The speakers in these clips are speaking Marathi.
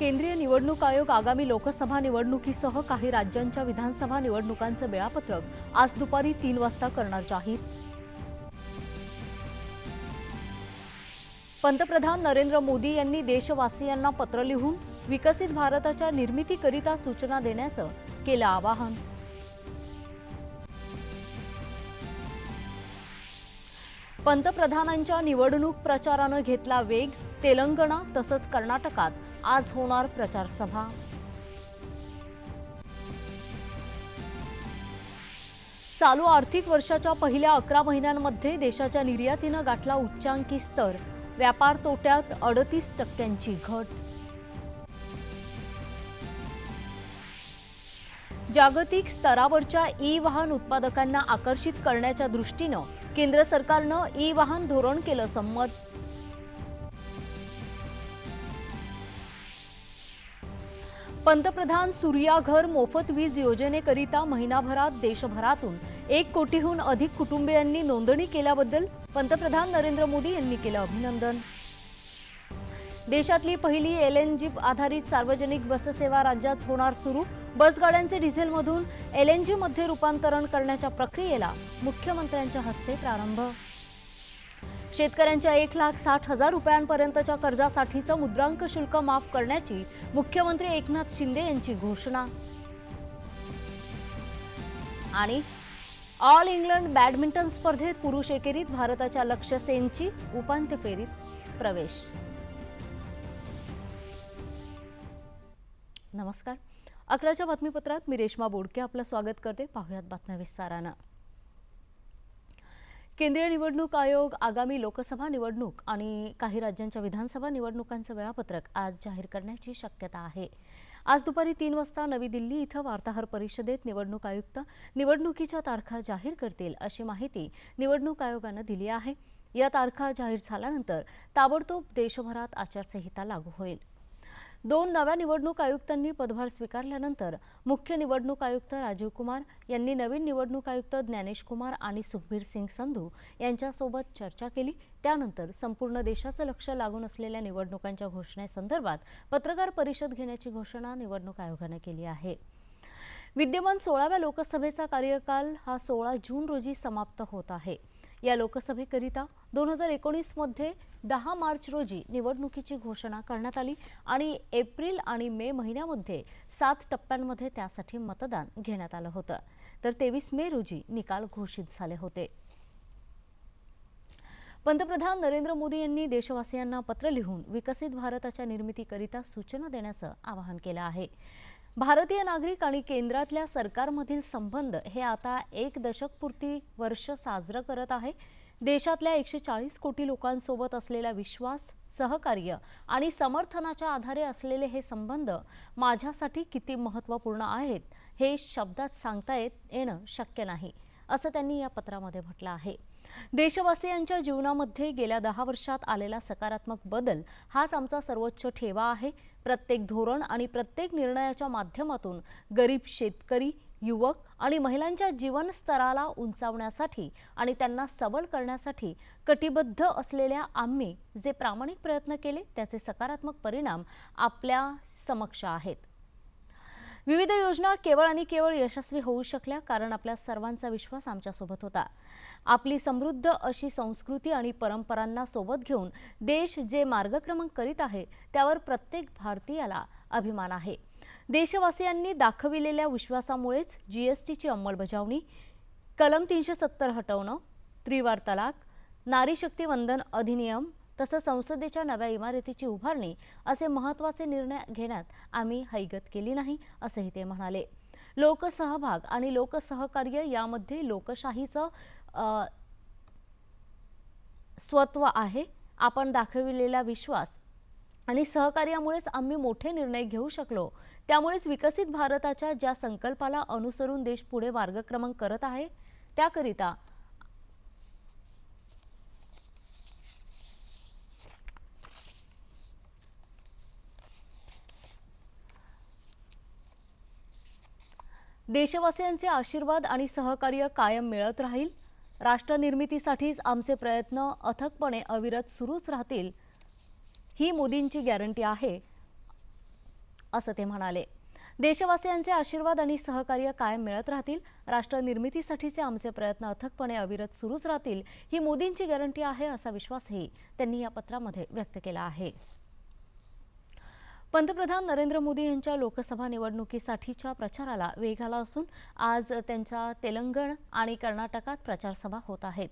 केंद्रीय निवडणूक आयोग आगामी लोकसभा निवडणुकीसह काही राज्यांच्या विधानसभा निवडणुकांचं वेळापत्रक आज दुपारी तीन वाजता करणार जाहीर. पंतप्रधान नरेंद्र मोदी यांनी देशवासियांना पत्र लिहून विकसित भारताच्या निर्मितीकरिता सूचना देण्याचं केलं आवाहन. पंतप्रधानांच्या निवडणूक प्रचारानं घेतला वेग तेलंगणा तसंच कर्नाटकात आज होणार प्रचारसभा चालू आर्थिक वर्षाच्या पहिल्या अकरा महिन्यांमध्ये देशाच्या निर्यातीनं गाठला उच्चांकी स्तर. व्यापार तोट्यात अडतीस टक्क्यांची घट. जागतिक स्तरावरच्या ई वाहन उत्पादकांना आकर्षित करण्याच्या दृष्टीनं केंद्र सरकारनं ई वाहन धोरण केलं संमत. पंतप्रधान सूर्याघर मोफत वीज योजनेकरिता महिनाभरात देशभरातून एक कोटीहून अधिक कुटुंबियांनी नोंदणी केल्याबद्दल पंतप्रधान नरेंद्र मोदी यांनी केलं अभिनंदन. देशातली पहिली एल एन जी आधारित सार्वजनिक बससेवा राज्यात होणार सुरू. बसगाड्यांचे डिझेलमधून एल एन जीमध्ये रूपांतरण करण्याच्या प्रक्रियेला मुख्यमंत्र्यांच्या हस्ते प्रारंभ. शेतकऱ्यांच्या एक लाख साठ हजार रुपयांपर्यंतच्या कर्जासाठीचं मुद्रांक शुल्क माफ करण्याची मुख्यमंत्री एकनाथ शिंदे यांची घोषणा. आणि ऑल इंग्लंड बॅडमिंटन स्पर्धेत पुरुष एकेरीत भारताच्या लक्ष्य सेनची उपांत्य फेरीत प्रवेश. नमस्कार. अकराच्या बातमीपत्रात मी रेश्मा बोडके आपलं स्वागत करते. पाहुयात बातम्या विस्तारानं. केंद्रीय निवडणूक आयोग आगामी लोकसभा निवडणूक आणि काही राज्यांच्या विधानसभा निवडणुकांचं वेळापत्रक आज जाहीर करण्याची शक्यता आहे. आज दुपारी तीन वाजता नवी दिल्ली इथं वार्ताहर परिषदेत निवडणूक आयुक्त निवडणुकीच्या तारखा जाहीर करतील अशी माहिती निवडणूक आयोगानं दिली आहे. या तारखा जाहीर झाल्यानंतर ताबडतोब देशभरात आचारसंहिता लागू होईल. दोन नव्या निवडणूक आयुक्तांनी पदभार स्वीकारल्यानंतर मुख्य निवडणूक आयुक्त राजीव कुमार यांनी नवीन निवडणूक आयुक्त ज्ञानेश कुमार आणि सुखबीर सिंग संधू यांच्यासोबत चर्चा केली. त्यानंतर संपूर्ण देशाचं लक्ष लागून असलेल्या निवडणुकांच्या घोषणेसंदर्भात पत्रकार परिषद घेण्याची घोषणा निवडणूक आयोगानं केली आहे. विद्यमान सोळाव्या लोकसभेचा कार्यकाल हा सोळा जून रोजी समाप्त होत आहे. या लोकसभेकरिता दोन हजार एकोणीसमध्ये दहा मार्च रोजी निवडणुकीची घोषणा करण्यात आली आणि एप्रिल आणि मे महिन्यामध्ये सात टप्प्यांमध्ये त्यासाठी मतदान घेण्यात आलं होतं. तर तेवीस मे रोजी निकाल घोषित झाले होते. पंतप्रधान नरेंद्र मोदी यांनी देशवासियांना पत्र लिहून विकसित भारताच्या निर्मितीकरिता सूचना देण्याचं आवाहन केलं आहे. भारतीय नागरिक आणि केंद्रातल्या सरकारमधील संबंध हे आता एक दशकपूर्ती वर्ष साजरं करत आहे. देशातल्या एकशे चाळीस कोटी लोकांसोबत असलेला विश्वास सहकार्य आणि समर्थनाच्या आधारे असलेले हे संबंध माझ्यासाठी किती महत्त्वपूर्ण आहेत हे शब्दात सांगता येत येणं शक्य नाही असं त्यांनी या पत्रामध्ये म्हटलं आहे. देशवासियांच्या जीवनामध्ये गेल्या दहा वर्षात आलेला सकारात्मक बदल हाच आमचा सर्वोच्च ठेवा आहे. प्रत्येक धोरण आणि प्रत्येक निर्णयाच्या माध्यमातून गरीब शेतकरी युवक आणि महिलांच्या जीवनस्तराला उंचावण्यासाठी आणि त्यांना सबल करण्यासाठी कटिबद्ध असलेल्या आम्ही जे प्रामाणिक प्रयत्न केले त्याचे सकारात्मक परिणाम आपल्या समक्ष आहेत. विविध योजना केवळ आणि केवळ यशस्वी होऊ शकल्या कारण आपल्या सर्वांचा विश्वास आमच्यासोबत होता. आपली समृद्ध अशी संस्कृती आणि परंपरांना सोबत घेऊन देश जे मार्गक्रमण करीत आहे त्यावर प्रत्येक भारतीयाला अभिमान आहे. देशवासियांनी दाखविलेल्या विश्वासामुळेच जी एस टीची अंमलबजावणी कलम तीनशे सत्तर हटवणं त्रिवार तलाक नारी शक्ती वंदन अधिनियम तसंच संसदेच्या नव्या इमारतीची उभारणी असे महत्त्वाचे निर्णय घेण्यात आम्ही हैगत केली नाही असंही ते म्हणाले. लोकसहभाग आणि लोकसहकार्य यामध्ये लोकशाहीचं स्वत्व आहे आपण दाखविलेला विश्वास. आणि सहकार्यामुळेच आम्ही मोठे निर्णय घेऊ शकलो. त्यामुळेच विकसित भारताच्या ज्या संकल्पाला अनुसरून देश पुढे मार्गक्रमण करत आहे त्याकरिता देशवासियांचे आशीर्वाद आणि सहकार्य कायम मिळत राहील. राष्ट्रनिर्मितीसाठीच आमचे प्रयत्न अथकपणे अविरत सुरूच राहतील ही मोदींची गॅरंटी आहे असं ते म्हणाले. देशवासियांचे आशीर्वाद आणि सहकार्य कायम मिळत राहतील राष्ट्र निर्मितीसाठीचे आमचे प्रयत्न अथकपणे अविरत सुरूच राहतील ही मोदींची गॅरंटी आहे असा विश्वासही त्यांनी या पत्रामध्ये व्यक्त केला आहे. पंतप्रधान नरेंद्र मोदी यांच्या लोकसभा निवडणुकीसाठीच्या प्रचाराला वेग आला असून आज त्यांच्या तेलंगण आणि कर्नाटकात प्रचारसभा होत आहेत.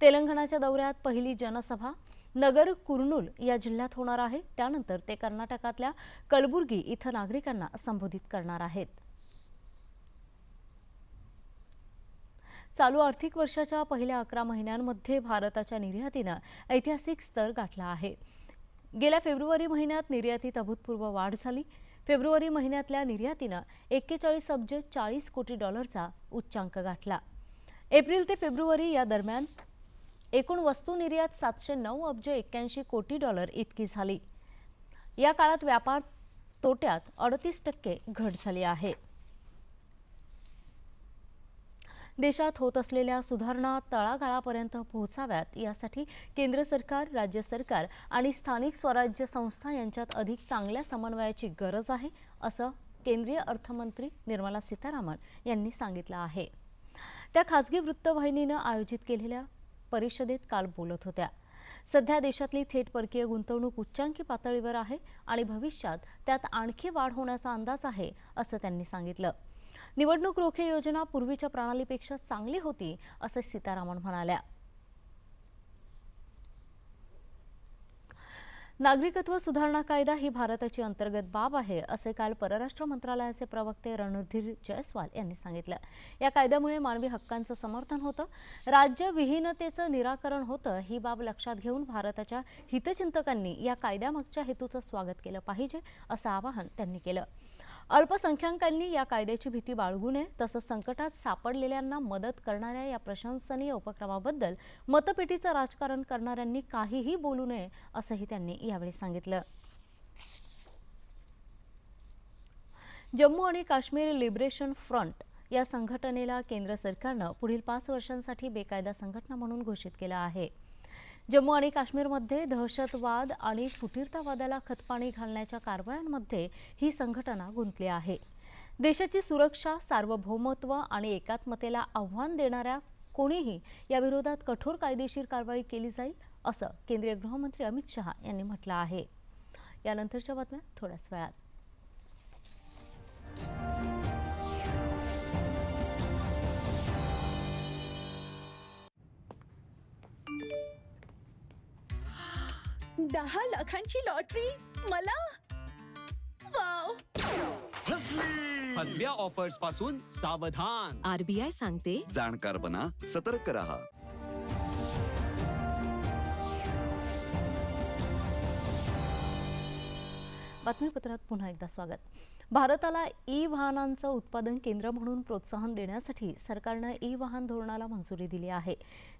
तेलंगणाच्या दौऱ्यात पहिली जनसभा नगर कुर्नूल या जिल्ह्यात होणार आहे. त्यानंतर ते कर्नाटकातल्या कलबुर्गी इथं नागरिकांना संबोधित करणार आहेत. चालू आर्थिक वर्षाच्या पहिल्या अकरा महिन्यांमध्ये भारताच्या निर्यातीनं ऐतिहासिक स्तर गाठला आहे. गेल्या फेब्रुवारी महिन्यात निर्यातीत अभूतपूर्व वाढ झाली. फेब्रुवारी महिन्यातल्या निर्यातीनं एक्केचाळीस अब्ज चाळीस कोटी डॉलरचा उच्चांक गाठला. एप्रिल ते फेब्रुवारी या दरम्यान एकूण वस्तू निर्यात सातशे नऊ अब्ज एक्क्याऐंशी कोटी डॉलर इतकी झाली. या काळात व्यापार तोट्यात अडतीस टक्के घट झाली आहे. देशात होत असलेल्या सुधारणा तळागाळापर्यंत पोहोचाव्यात यासाठी केंद्र सरकार राज्य सरकार आणि स्थानिक स्वराज्य संस्था यांच्यात अधिक चांगल्या समन्वयाची गरज आहे असं केंद्रीय अर्थमंत्री निर्मला सीतारामन यांनी सांगितलं आहे. त्या खासगी वृत्तवाहिनीनं आयोजित केलेल्या परिषदेत काल बोलत होत्या. सध्या देशातली थेट परकीय गुंतवणूक उच्चांकी पातळीवर आहे आणि भविष्यात त्यात आणखी वाढ होण्याचा अंदाज आहे असं त्यांनी सांगितलं. निवडणूक रोखे योजना पूर्वीच्या प्रणालीपेक्षा चांगली होती असं सीतारामन म्हणाल्या. नागरिकत्व सुधारणा कायदा ही भारताची अंतर्गत बाब आहे असे काल परराष्ट्र मंत्रालयाचे प्रवक्ते रणधीर जयस्वाल यांनी सांगितलं. या कायद्यामुळे मानवी हक्कांचं समर्थन होतं राज्यविहीनतेचं निराकरण होतं ही बाब लक्षात घेऊन भारताच्या हितचिंतकांनी या कायद्यामागच्या हेतूचं स्वागत केलं पाहिजे असं आवाहन त्यांनी केलं. अल्पसंख्याकांनी या कायद्याची भीती बाळगू नये तसंच संकटात सापडलेल्यांना मदत करणाऱ्या या प्रशंसनीय उपक्रमाबद्दल मतपेटीचं राजकारण करणाऱ्यांनी काहीही बोलू नये असंही त्यांनी यावेळी सांगितलं. जम्मू आणि काश्मीर लिबरेशन फ्रंट या संघटनेला केंद्र सरकारनं पुढील पाच वर्षांसाठी बेकायदा संघटना म्हणून घोषित केलं आहे. जम्मू आणि काश्मीरमध्ये दहशतवाद आणि फुटीरतावादाला खतपाणी घालण्याच्या कारवायांमध्ये ही संघटना गुंतली आहे. देशाची सुरक्षा सार्वभौमत्व आणि एकात्मतेला आव्हान देणाऱ्या कोणीही याविरोधात कठोर कायदेशीर कारवाई केली जाईल असं केंद्रीय गृहमंत्री अमित शहा यांनी म्हटलं आहे. यानंतरच्या बातम्या थोड्याच वेळात. दहा लाखांची लॉटरी? मला? वाव! फसव्या ऑफर्सपासून सावधान. आरबीआय सांगते. जाणकार बना सतर्क रहा. बातमीपत्रात पुन्हा एकदा स्वागत. भारताला ई वाहनांचं उत्पादन केंद्र म्हणून प्रोत्साहन देण्यासाठी सरकारनं ई वाहन धोरणाला मंजुरी दिली आहे.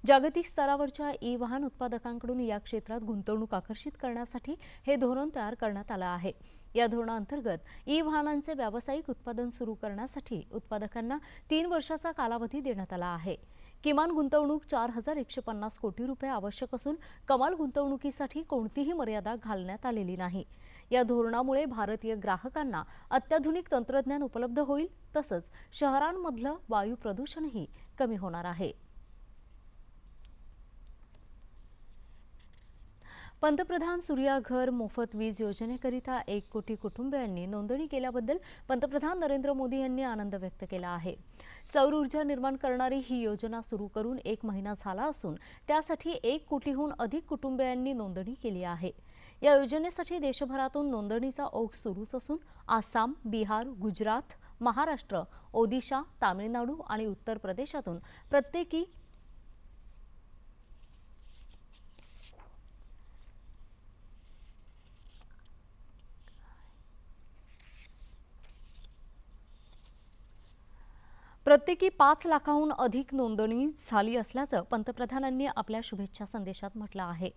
जागतिक स्तरावरच्या ई वाहन उत्पादकांकडून या क्षेत्रात गुंतवणूक आकर्षित करण्यासाठी हे धोरण तयार करण्यात आलं आहे. या धोरणाअंतर्गत ई वाहनांचे व्यावसायिक उत्पादन सुरू करण्यासाठी उत्पादकांना तीन वर्षाचा कालावधी देण्यात आला आहे. किमान गुंतवणूक चार हजार एकशे पन्नास कोटी रुपये आवश्यक असून कमाल गुंतवणुकीसाठी कोणतीही मर्यादा घालण्यात आलेली नाही. या धोरणामुळे भारतीय ग्राहकांना अत्याधुनिक तंत्रज्ञान उपलब्ध होईल तसंच शहरांमधलं वायू प्रदूषणही कमी होणार आहे. पंतप्रधान सूर्याघर मोफत वीज योजनेकरिता एक कोटी कुटुंबियांनी नोंदणी केल्याबद्दल पंतप्रधान नरेंद्र मोदी यांनी आनंद व्यक्त केला आहे. सौर ऊर्जा निर्माण करणारी ही योजना सुरू करून एक महिना झाला असून त्यासाठी एक कोटीहून अधिक कुटुंबियांनी नोंदणी केली आहे. या योजनेसाठी देशभरातून नोंदणीचा ओघ सुरूच असून आसाम बिहार गुजरात महाराष्ट्र ओदिशा तामिळनाडू आणि उत्तर प्रदेशातून प्रत्येकी प्रत्येकी पाच लाखाहून अधिक नोंदणी झाली असल्याचं पंतप्रधानांनी आपल्या शुभेच्छा संदेशात म्हटलं आहे.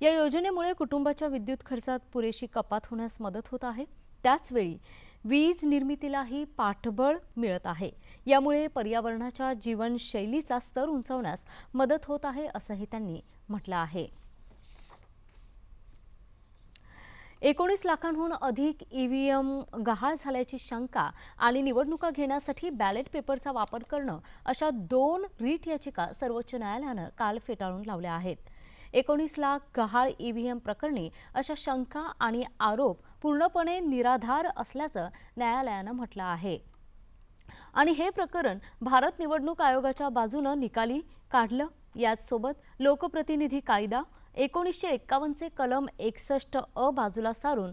या योजनेमुळे कुटुंबाच्या विद्युत खर्चात पुरेशी कपात होण्यास मदत होत आहे. त्याचवेळी वीज निर्मितीलाही पाठबळ मिळत आहे. यामुळे पर्यावरणाच्या जीवनशैलीचा स्तर उंचावण्यास मदत होत आहे असंही त्यांनी म्हटलं आहे. एकोणीस लाखांहून अधिक ईव्हीएम गहाळ झाल्याची शंका आणि निवडणुका घेण्यासाठी बॅलेट पेपरचा वापर करणं अशा दोन रीट याचिका सर्वोच्च न्यायालयानं काल फेटाळून लावल्या आहेत. एकोणीस लाख गहाळ ईव्हीएम प्रकरणी अशा शंका आणि आरोप पूर्णपणे निराधार असल्याचं न्यायालयानं म्हटलं आहे. आणि हे प्रकरण भारत निवडणूक आयोगाच्या बाजूनं निकाली काढलं. याचसोबत लोकप्रतिनिधी कायदा एकोणीसशे एक्कावन्नचे कलम एकसष्ट अ बाजूला सारून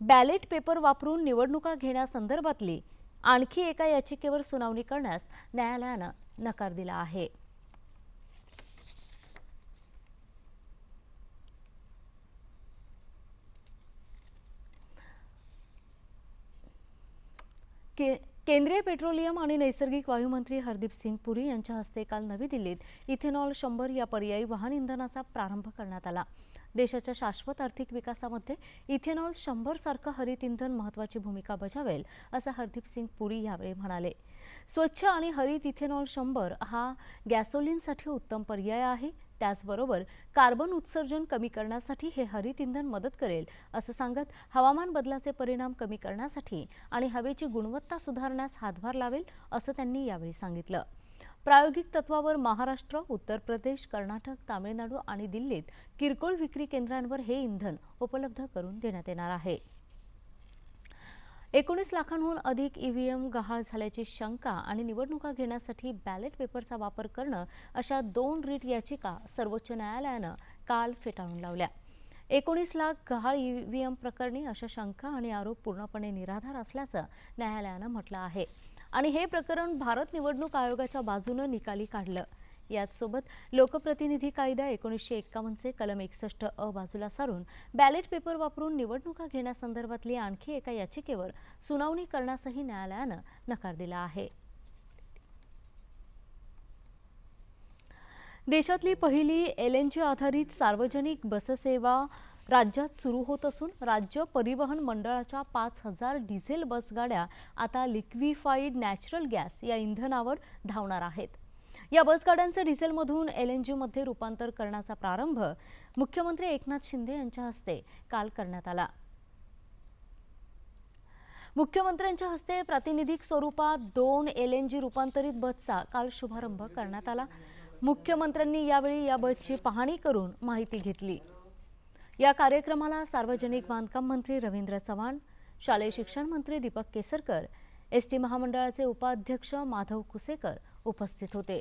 बॅलेट पेपर वापरून निवडणुका घेण्यासंदर्भातली आणखी एका याचिकेवर सुनावणी करण्यास न्यायालयानं नकार दिला आहे. के केंद्रीय पेट्रोलियम आणि नैसर्गिक वायुमंत्री हरदीप सिंग पुरी यांच्या हस्ते काल नवी दिल्लीत इथेनॉल शंभर या पर्यायी वाहन इंधनाचा प्रारंभ करण्यात आला. देशाच्या शाश्वत आर्थिक विकासामध्ये इथेनॉल शंभर सारखं हरित इंधन महत्वाची भूमिका बजावेल असं हरदीप सिंग पुरी यावेळी म्हणाले. स्वच्छ आणि हरित इथेनॉल शंभर हा गॅसोलिनसाठी उत्तम पर्याय आहे. त्याचबरोबर कार्बन उत्सर्जन कमी करण्यासाठी हे हरित इंधन मदत करेल असं सांगत हवामान बदलाचे परिणाम कमी करण्यासाठी आणि हवेची गुणवत्ता सुधारण्यास हातभार लावेल असं त्यांनी यावेळी सांगितलं. प्रायोगिक तत्वावर महाराष्ट्र उत्तर प्रदेश कर्नाटक तामिळनाडू आणि दिल्लीत किरकोळ विक्री केंद्रांवर हे इंधन उपलब्ध करून देण्यात येणार आहे. एकोणीस लाखांहून अधिक ईव्हीएम गहाळ झाल्याची शंका आणि निवडणुका घेण्यासाठी बॅलेट पेपरचा वापर करणं अशा दोन रीट याचिका सर्वोच्च न्यायालयानं काल फेटाळून लावल्या. एकोणीस लाख गहाळ ईव्हीएम प्रकरणी अशा शंका आणि आरोप पूर्णपणे निराधार असल्याचं न्यायालयानं म्हटलं आहे. आणि हे प्रकरण भारत निवडणूक आयोगाच्या बाजूनं निकाली काढलं. याचसोबत लोकप्रतिनिधी कायदा एकोणीसशे एक्कावन्नचे कलम एकसष्ट अ बाजूला सारून बॅलेट पेपर वापरून निवडणुका घेण्यासंदर्भातली आणखी एका याचिकेवर सुनावणी करण्यासही न्यायालयानं नकार दिला आहे. देशातली पहिली एल एन जी आधारित सार्वजनिक बससेवा राज्यात सुरू होत असून राज्य परिवहन मंडळाच्या पाच हजार डिझेल बसगाड्या आता लिक्विफाईड नॅचरल गॅस या इंधनावर धावणार आहेत. या बसगाड्यांचं डिझेलमधून एल एन जीमध्ये रूपांतर करण्याचा प्रारंभ मुख्यमंत्री एकनाथ शिंदे यांच्या हस्ते काल करण्यात आला. मुख्यमंत्र्यांच्या हस्ते प्रातिनिधिक स्वरूपात दोन एल एन जी रूपांतरित बसचा काल शुभारंभ करण्यात आला. मुख्यमंत्र्यांनी यावेळी या बसची पाहणी करून माहिती घेतली. या कार्यक्रमाला सार्वजनिक बांधकाम मंत्री रवींद्र चव्हाण शालेय शिक्षण मंत्री दीपक केसरकर एस टी महामंडळाचे उपाध्यक्ष माधव कुसेकर उपस्थित होते.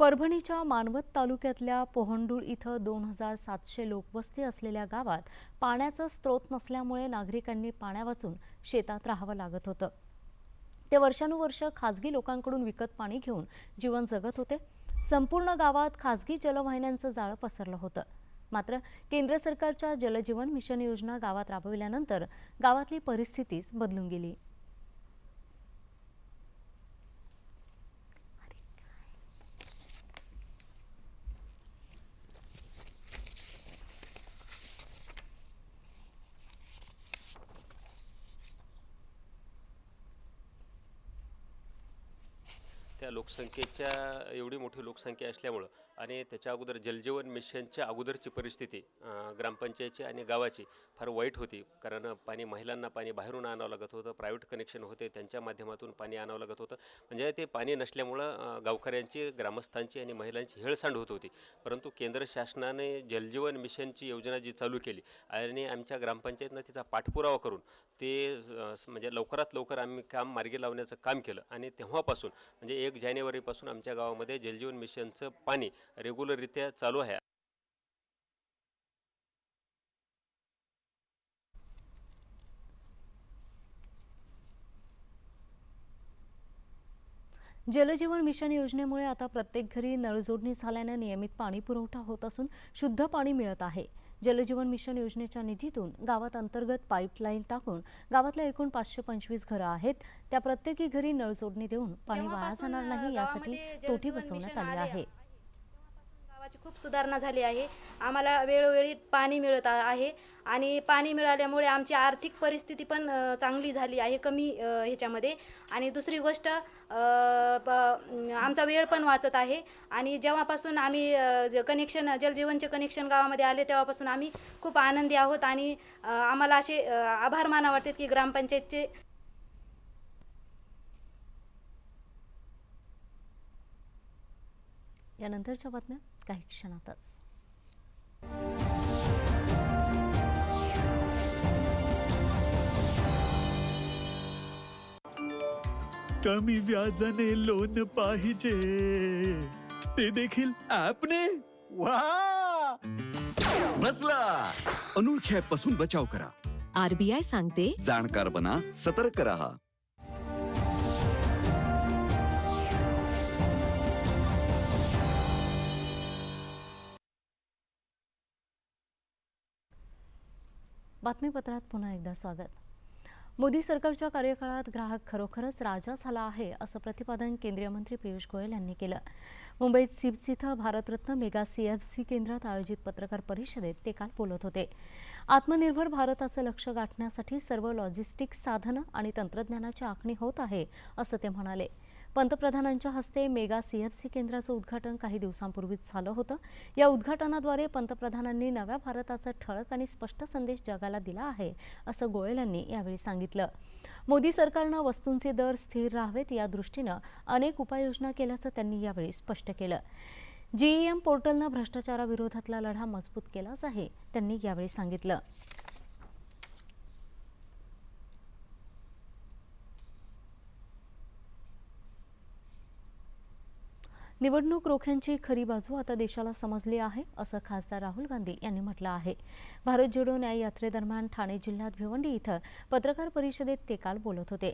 परभणीच्या मानवत तालुक्यातल्या पोहंडूळ इथं दोन हजार सातशे लोकवस्ती असलेल्या गावात पाण्याचं स्रोत नसल्यामुळे नागरिकांनी पाण्यावाचून शेतात राहावं लागत होतं. ते वर्षानुवर्ष खासगी लोकांकडून विकत पाणी घेऊन जीवन जगत होते. संपूर्ण गावात खासगी जलवाहिन्यांचं जाळं पसरलं होतं. मात्र केंद्र सरकारच्या जलजीवन मिशन योजना गावात राबविल्यानंतर गावातली परिस्थितीच बदलून गेली. लोकसंख्येच्या एवढी मोठी लोकसंख्या असल्यामुळं आणि त्याच्या अगोदर जलजीवन मिशनच्या अगोदरची परिस्थिती ग्रामपंचायतची आणि गावाची फार वाईट होती. कारण पाणी महिलांना पाणी बाहेरून आणावं लागत होतं प्रायव्हेट कनेक्शन होते त्यांच्या माध्यमातून पाणी आणावं लागत होतं. म्हणजे ते पाणी नसल्यामुळं गावकऱ्यांची ग्रामस्थांची आणि महिलांची हेळसांड होत होती. परंतु केंद्र शासनाने जलजीवन मिशनची योजना जी चालू केली आणि आमच्या ग्रामपंचायतनं तिचा पाठपुरावा करून ते म्हणजे लवकरात लवकर आम्ही काम मार्गी लावण्याचं काम केलं. आणि तेव्हापासून म्हणजे एक जानेवारीपासून आमच्या गावामध्ये जलजीवन मिशनचं पाणी रेग्युलररित्या चालू आहे. जलजीवन मिशन योजनेमुळे आता प्रत्येक घरी नळजोडणी झाल्यानं नियमित पाणी पुरवठा होत असून शुद्ध पाणी मिळत आहे. जलजीवन मिशन योजनेच्या निधीतून गावात अंतर्गत पाईपलाईन टाकून गावातल्या एकूण पाचशे पंचवीस घरं आहेत. त्या प्रत्येकी घरी नळजोडणी देऊन पाणी वाया जाणार नाही यासाठी तोटी बसवण्यात आले आहे. गावाची खूप सुधारणा झाली आहे. आम्हाला वेळोवेळी पाणी मिळत आहे आणि पाणी मिळाल्यामुळे आमची आर्थिक परिस्थिती पण चांगली झाली आहे कमी ह्याच्यामध्ये. आणि दुसरी गोष्ट आमचा वेळ पण वाचत आहे. आणि जेव्हापासून आम्ही ज- कनेक्शन जलजीवनचे कनेक्शन गावामध्ये आले तेव्हापासून आम्ही खूप आनंदी आहोत. आणि आम्हाला असे आभार माना वाटतात की ग्रामपंचायतचे यानंतरच्या बातम्या? काही क्षणातच कमी व्याजाने लोन पाहिजे ते देखील ऍपने वा बसला अनोळख्या पासून बचाव करा आरबीआय सांगते जाणकार बना सतर्क रहा बातमीपत्रात पुन्हा एकदा स्वागत. मोदी सरकारच्या कार्यकाळात ग्राहक खरोखरच राजा झाला आहे असं प्रतिपादन केंद्रीय मंत्री पियुष गोयल यांनी केलं. मुंबईत सिप्स इथं Bharat Ratna mega C F C केंद्रात आयोजित पत्रकार परिषदेत ते काल बोलत होते. आत्मनिर्भर भारताचं लक्ष गाठण्यासाठी सर्व लॉजिस्टिक साधनं आणि तंत्रज्ञानाची आखणी होत आहे असं ते म्हणाले. पंतप्रधानांच्या हस्ते मेगा सीएफसी केंद्राचं उद्घाटन काही दिवसांपूर्वीच झालं होतं. या उद्घाटनाद्वारे पंतप्रधानांनी नव्या भारताचा ठळक आणि स्पष्ट संदेश जगाला दिला आहे असं गोयल यांनी यावेळी सांगितलं. मोदी सरकारनं वस्तूंचे दर स्थिर राहावेत या दृष्टीनं अनेक उपाययोजना केल्याचं त्यांनी यावेळी स्पष्ट केलं. जीईएम पोर्टलनं भ्रष्टाचाराविरोधातला लढा मजबूत केलाच आहे त्यांनी यावेळी सांगितलं. निवडणूक रोख्यांची खरी बाजू आता देशाला समजली आहे असं खासदार राहुल गांधी यांनी म्हटलं आहे. भारत जोडो न्याय यात्रेदरम्यान ठाणे जिल्ह्यात भिवंडी इथं पत्रकार परिषदेत ते काल बोलत होते.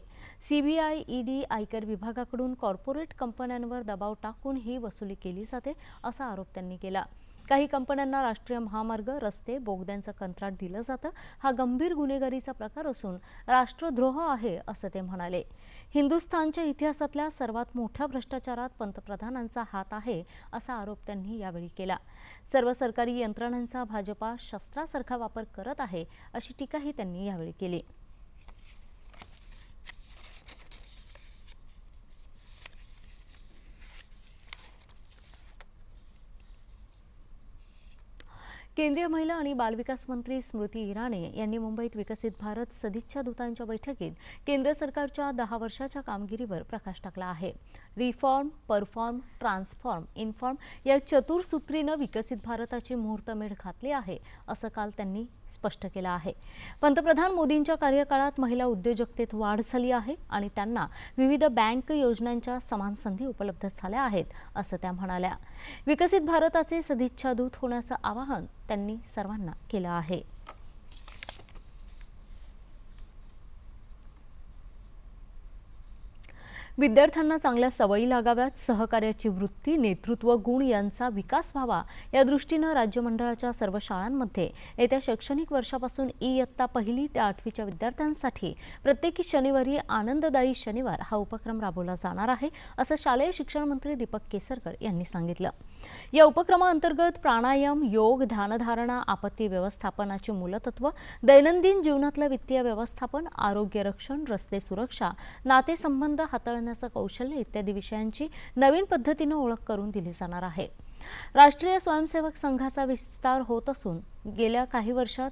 सीबीआय ईडी आयकर विभागाकडून कॉर्पोरेट कंपन्यांवर दबाव टाकून ही वसुली केली जाते असा आरोप त्यांनी केला. काही कंपन्यांना राष्ट्रीय महामार्ग रस्ते बोगद्यांचं कंत्राट दिलं जातं. हा गंभीर गुन्हेगारीचा प्रकार असून राष्ट्रद्रोह आहे असं ते म्हणाले. हिंदुस्थानच्या इतिहासातल्या सर्वात मोठ्या भ्रष्टाचारात पंतप्रधानांचा हात आहे असा आरोप त्यांनी यावेळी केला. सर्व सरकारी यंत्रणांचा भाजपा शस्त्रासारखा वापर करत आहे अशी टीकाही त्यांनी यावेळी केली. केंद्रीय महिला आणि बालविकास मंत्री स्मृती इराणी यांनी मुंबईत विकसित भारत सदिच्छा दूतांच्या बैठकीत केंद्र सरकारच्या दहा वर्षाच्या कामगिरीवर प्रकाश टाकला आहे. रिफॉर्म परफॉर्म ट्रान्सफॉर्म इन्फॉर्म या चतुर्सूत्रीनं विकसित भारताची मुहूर्तमेढ घातली आहे असं काल त्यांनी स्पष्ट केलं आहे. पंतप्रधान मोदींच्या कार्यकाळात महिला उद्योजकतेत वाढ झाली आहे आणि त्यांना विविध बँक योजनांच्या समान संधी उपलब्ध झाल्या आहेत असं त्या म्हणाल्या. विकसित भारताचे सदिच्छादूत होण्याचं आवाहन त्यांनी सर्वांना केलं आहे. विद्यार्थ्यांना चांगल्या सवयी लागाव्यात सहकार्याची वृत्ती नेतृत्व गुण यांचा विकास व्हावा या दृष्टीनं राज्य मंडळाच्या सर्व शाळांमध्ये येत्या शैक्षणिक वर्षापासून इयत्ता पहिली ते आठवीच्या विद्यार्थ्यांसाठी प्रत्येकी शनिवारी आनंददायी शनिवार हा उपक्रम राबवला जाणार आहे असं शालेय शिक्षण मंत्री दीपक केसरकर यांनी सांगितलं. या उपक्रमाअंतर्गत प्राणायाम योग ध्यानधारणा आपत्ती व्यवस्थापनाची मूलतत्व दैनंदिन जीवनातलं वित्तीय व्यवस्थापन आरोग्य रक्षण रस्ते सुरक्षा नातेसंबंध हाताळण्याचं कौशल्य इत्यादी विषयांची नवीन पद्धतीनं ओळख करून दिली जाणार आहे. राष्ट्रीय स्वयंसेवक संघाचा विस्तार होत असून गेल्या काही वर्षात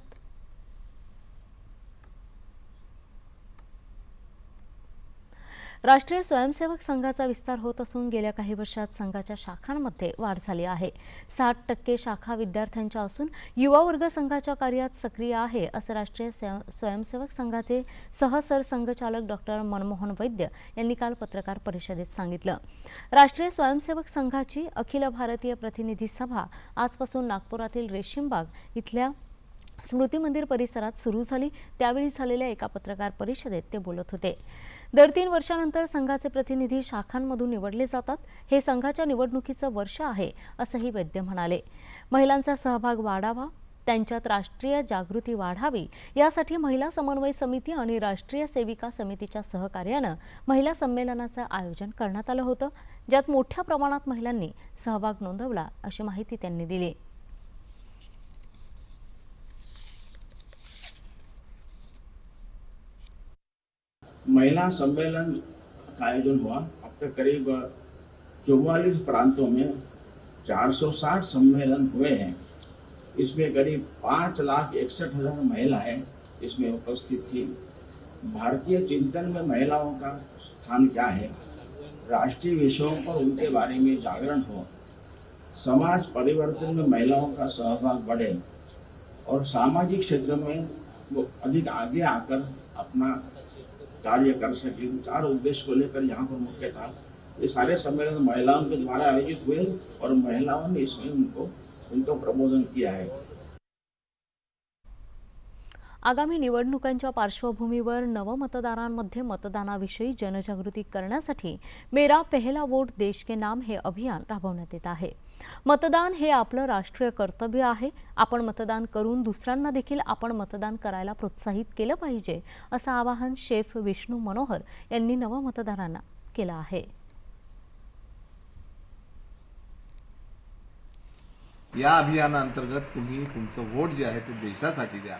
राष्ट्रीय स्वयंसेवक संघाचा विस्तार होत असून गेल्या काही वर्षात संघाच्या शाखांमध्ये वाढ झाली आहे. साठ टक्के शाखा विद्यार्थ्यांच्या असून युवा वर्ग संघाच्या कार्यात सक्रिय आहे असं राष्ट्रीय स्वयं- स्वयंसेवक संघाचे सहसरसंघचालक डॉक्टर मनमोहन वैद्य यांनी काल पत्रकार परिषदेत सांगितलं. राष्ट्रीय स्वयंसेवक संघाची अखिल भारतीय प्रतिनिधी सभा आजपासून नागपुरातील रेशीमबाग इथल्या स्मृती मंदिर परिसरात सुरू झाली. त्यावेळी झालेल्या एका पत्रकार परिषदेत ते बोलत होते. दर तीन वर्षानंतर संघाचे प्रतिनिधी शाखांमधून निवडले जातात. हे संघाच्या निवडणुकीचं वर्ष आहे असंही वैद्य म्हणाले. महिलांचा सहभाग वाढावा त्यांच्यात राष्ट्रीय जागृती वाढावी यासाठी महिला समन्वय समिती आणि राष्ट्रीय सेविका समितीच्या सहकार्यानं महिला संमेलनाचं आयोजन करण्यात आलं होतं ज्यात मोठ्या प्रमाणात महिलांनी सहभाग नोंदवला अशी माहिती त्यांनी दिली. महिला सम्मेलन का आयोजन हुआ। अब तक करीब चौवालीस प्रांतों में 460 सम्मेलन हुए हैं। इसमें करीब पाँच लाख इकसठ हज़ार महिलाएँ इसमें उपस्थित थी। भारतीय चिंतन में महिलाओं का स्थान क्या है? राष्ट्रीय विषयों पर उनके बारे में जागरण हो। समाज परिवर्तन में महिलाओं का सहभाग बढ़े और सामाजिक क्षेत्र में वो अधिक आगे आकर अपना कार्य कर सके इन चार उद्देश्य को लेकर यहाँ पर मुख्य था। ये सारे सम्मेलन महिलाओं के द्वारा आयोजित हुए और महिलाओं ने इसमें उनको उनको प्रबोधन किया है। आगामी निवडणुकांच्या पार्श्वभूमीवर नवमतदारांमध्ये मतदानाविषयी जनजागृती करण्यासाठी मेरा पहला वोट देश के नाम हे अभियान राबवण्यात येत आहे. मतदान हे आपलं राष्ट्रीय कर्तव्य आहे. आपण मतदान करून दुसऱ्यांना देखील आपण मतदान करायला प्रोत्साहित केलं पाहिजे असं आवाहन शेफ विष्णू मनोहर यांनी नवमतदारांना केलं आहे. या अभियानाअंतर्गत तुम्ही तुमचं वोट जे आहे ते देशासाठी द्या.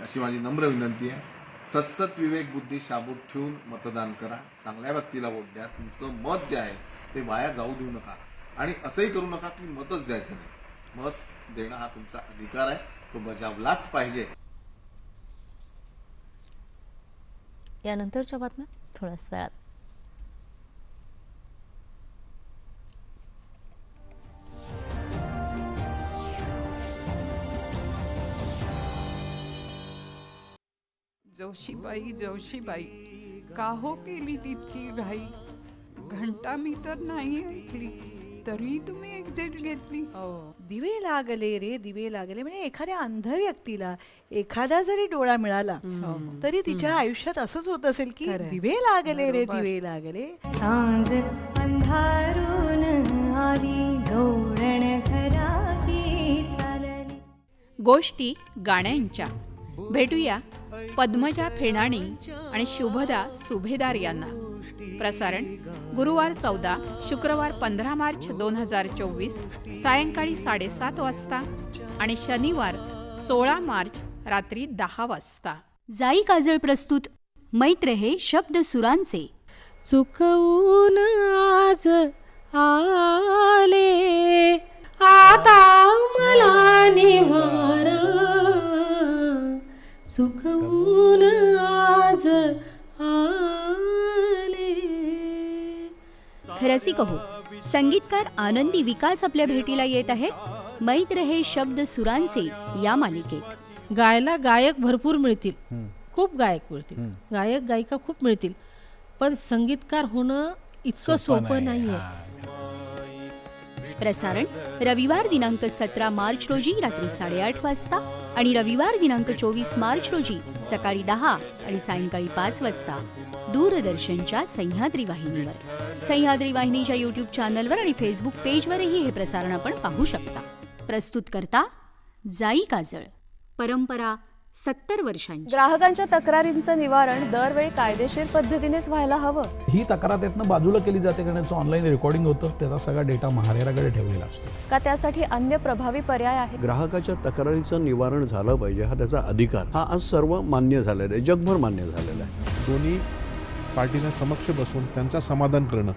अशी माझी नम्र विनंती आहे. सतसत विवेक बुद्धी शाबूत ठेवून मतदान करा. चांगल्या व्यक्तीला वोट द्या. तुमचं मत जे आहे ते वाया जाऊ देऊ नका. आणि असंही करू नका की मतच द्यायचं नाही. मत देणं हा तुमचा अधिकार आहे. तो बजावलाच पाहिजे. यानंतरच्या बातम्या थोड्याच वेळात. जोशीबाई जोशीबाई का हो केली तितकी घाई? घंटा मी तर नाही ऐकली. तरी तुम्ही एक्झिट घेतली. दिवे लागले रे दिवे लागले. म्हणजे एखाद्या अंध व्यक्तीला एखादा जरी डोळा मिळाला तरी तिच्या आयुष्यात असंच होत असेल की दिवे लागले रे दिवे लागले. सांज अंधारून आली गौरण घराती चालली. गोष्टी गाण्यांच्या. भेटूया पद्मजा फेणाणी आणि शुभदा सुभेदार यांना. प्रसारण गुरुवार चौदा शुक्रवार पंधरा मार्च दोन हजार चोवीस सायंकाळी साडेसात वाजता आणि शनिवार सोळा मार्च रात्री दहा वाजता. जाई काजळ प्रस्तुत मैत्र हे शब्द सुरांचे. चुकवून आज आले. आता मला निवारा. चुकवून आज रसिक हो संगीतकार आनंदी विकास आपल्या भेटीला येत आहेत. मैत्र हे शब्द सुरांचे या मालिकेत. गायला गायक भरपूर मिळतील. खूप गायक मिळतील. गायक गायिका खूप मिळतील. पण संगीतकार होणं इतकं सोपं नाही. आहे प्रसारण रविवार दिनांक सतरा मार्च रोजी रात्री साडेआठ वाजता. आणि रविवार दिनांक चोवीस मार्च रोजी सकाळी दहा आणि सायंकाळी पाच वाजता दूरदर्शनच्या सह्याद्री वाहिनीवर. सह्याद्री वाहिनीच्या यूट्यूब चॅनलवर आणि फेसबुक पेजवरही हे प्रसारण आपण पाहू शकता. प्रस्तुत करता जाई काजळ. परंपरा सत्तर वर्षांची. ग्राहकांच्या तक्रारींचं निवारण दरवेळी कायदेशीर पद्धतीनेच व्हायला हवं. ही तक्रार त्यातनं बाजूला केली जाते कारण याचं ऑनलाईन रेकॉर्डिंग होतं. त्याचा सगळा डेटा महारेराकडे ठेवलेला असतो. का त्यासाठी अन्य प्रभावी पर्याय आहेत? ग्राहकाच्या तक्रारीचं निवारण झालं पाहिजे हा त्याचा अधिकार. हा आज सर्व मान्य झालेला आहे. जगभर मान्य झालेला आहे. दोन्ही पार्टीला समक्ष बसून त्यांचा समाधान करणं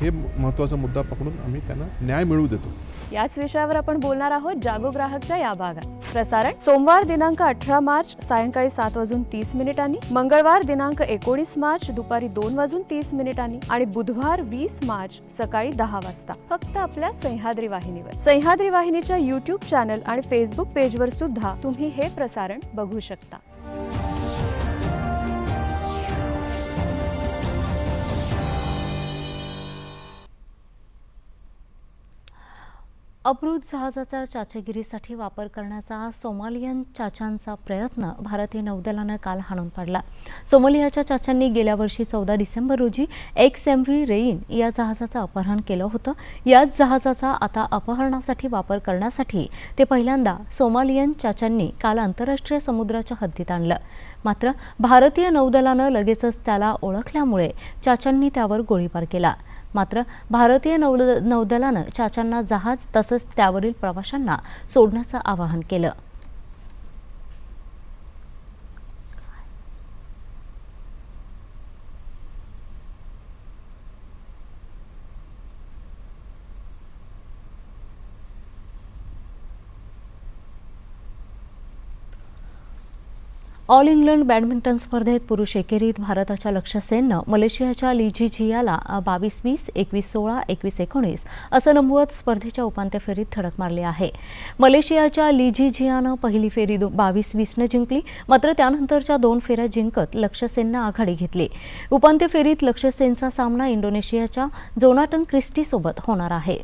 हे महत्त्वाचा मुद्दा पकडून आम्ही त्यांना न्याय मिळवू देतो. याच विषयावर आपण बोलणार आहोत जागो ग्राहकच्या या भागात. प्रसारण सोमवार दिनांक अठरा मार्च सायंकाळी सात वाजून तीस मिनिटांनी मंगळवार दिनांक एकोणीस मार्च दुपारी दोन वाजून तीस मिनिटांनी आणि बुधवार वीस मार्च सकाळी दहा वाजता. फक्त आपल्या सह्याद्री वाहिनीवर. सह्याद्री वाहिनीच्या युट्यूब चॅनल आणि फेसबुक पेजवर सुद्धा तुम्ही हे प्रसारण बघू शकता. अपृत जहाजाचा चाचेगिरीसाठी वापर करण्याचा सोमालियन चाच्यांचा प्रयत्न भारतीय नौदलानं काल हाणून पाडला. सोमालियाच्या चाच्यांनी गेल्या वर्षी चौदा डिसेंबर रोजी एक्स एम व्ही रेईन या जहाजाचं अपहरण केलं होतं. याच जहाजाचा आता अपहरणासाठी वापर करण्यासाठी ते पहिल्यांदा सोमालियन चाच्यांनी काल आंतरराष्ट्रीय समुद्राच्या हद्दीत आणलं. मात्र भारतीय नौदलानं लगेचच त्याला ओळखल्यामुळे चाच्यांनी त्यावर गोळीबार केला. मात्र भारतीय नौद नौदलानं चाच्यांना जहाज तसंच त्यावरील प्रवाशांना सोडण्याचं आवाहन केलं. ऑल इंग्लंड बॅडमिंटन स्पर्धेत पुरुष एकेरीत भारताच्या लक्ष्य सेननं मलेशियाच्या लिझी झियाला बावीस वीस एकवीस सोळा एकवीस एकोणीस असं नमवत स्पर्धेच्या उपांत्य फेरीत धडक मारली आहे. मलेशियाच्या लिझी झियानं पहिली फेरी बावीस वीसनं जिंकली मात्र त्यानंतरच्या दोन फेऱ्या जिंकत लक्ष्य सेननं आघाडी घेतली. उपांत्य फेरीत लक्ष्य सेनचा सामना इंडोनेशियाच्या जोनाटन क्रिस्टीसोबत होणार आहे.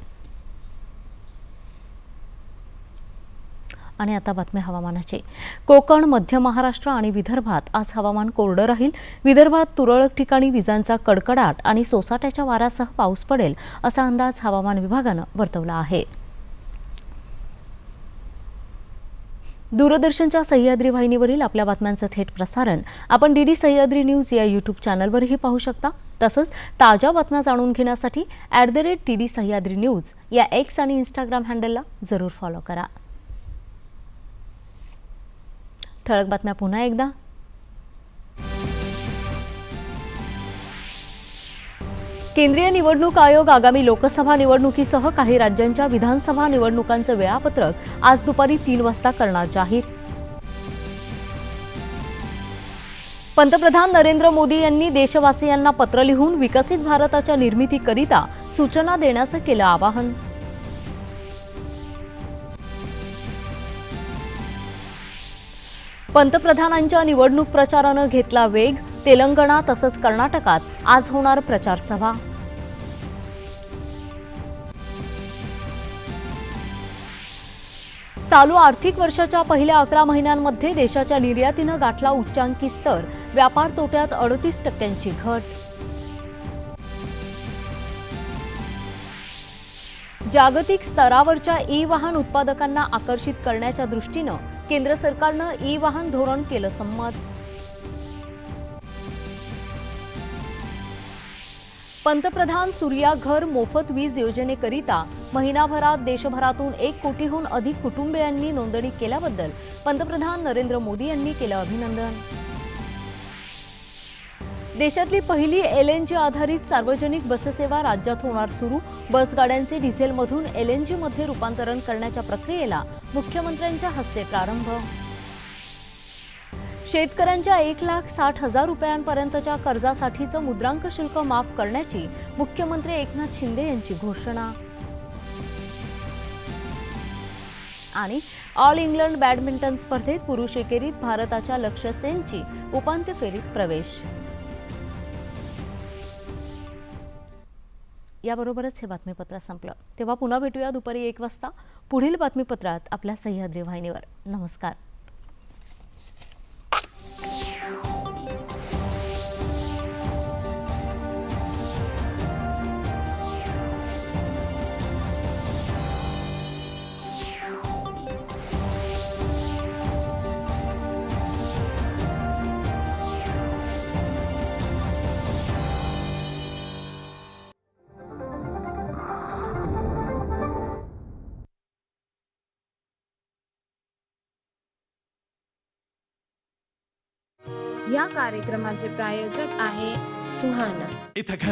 आणि आता बातम्या हवामानाची. कोकण मध्य महाराष्ट्र आणि विदर्भात आज हवामान कोरडं राहील. विदर्भात तुरळक ठिकाणी विजांचा कडकडाट आणि सोसाट्याच्या वाऱ्यासह पाऊस पडेल असा अंदाज हवामान विभागानं वर्तवला आहे. दूरदर्शनच्या सह्याद्री वाहिनीवरील आपल्या बातम्यांचं थेट प्रसारण आपण डी डी सह्याद्री न्यूज या यूट्यूब चॅनलवरही पाहू शकता. तसंच ताज्या बातम्या जाणून घेण्यासाठी at the rate D D Sahyadri news या एक्स आणि इंस्टाग्राम हँडलला जरूर फॉलो करा. ठळक बातम्या पुन्हा एकदा. केंद्रीय निवडणूक आयोग आगामी लोकसभा निवडणुकीसह काही राज्यांच्या विधानसभा निवडणुकांचं वेळापत्रक आज दुपारी तीन वाजता करणार जाहीर. पंतप्रधान नरेंद्र मोदी यांनी देशवासियांना पत्र लिहून विकसित भारताच्या निर्मितीकरिता सूचना देण्याचं केलं आवाहन. पंतप्रधानांच्या निवडणूक प्रचारानं घेतला वेग तेलंगणा तसंच कर्नाटकात आज होणार प्रचार सभा चालू आर्थिक वर्षाच्या पहिल्या अकरा महिन्यांमध्ये देशाच्या निर्यातीनं गाठला उच्चांकी स्तर व्यापार तोट्यात अडतीस टक्क्यांची घट. जागतिक स्तरावरच्या ई वाहन उत्पादकांना आकर्षित करण्याच्या दृष्टीनं केंद्र सरकारनं ई वाहन धोरण केलं संमत. पंतप्रधान सूर्या घर मोफत वीज योजनेकरिता महिनाभरात देशभरातून एक कोटीहून अधिक कुटुंबियांनी नोंदणी केल्याबद्दल पंतप्रधान नरेंद्र मोदी यांनी केलं अभिनंदन. देशातली पहिली एल एन जी आधारित सार्वजनिक बससेवा राज्यात होणार सुरू. बसगाड्यांचे डिझेलमधून एल एन जीमध्ये रूपांतरण करण्याच्या प्रक्रियेला मुख्यमंत्र्यांच्या हस्ते प्रारंभ. शेतकऱ्यांच्या एक लाख साठ हजार रुपयांपर्यंतच्या कर्जासाठीचं मुद्रांक शुल्क माफ करण्याची मुख्यमंत्री एकनाथ शिंदे यांची घोषणा. आणि ऑल इंग्लंड बॅडमिंटन स्पर्धेत पुरुष एकेरीत भारताच्या लक्ष्य सेनची उपांत्य फेरीत प्रवेश. याबरोबरच हे बातमीपत्र संपलं. तेव्हा पुन्हा भेटूया दुपारी एक वाजता. पुढील बातमीपत्रात आपल्या सह्याद्री वाहिनीवर. नमस्कार. या कार्यक्रमाचे प्रायोजक आहे सुहाना. इथं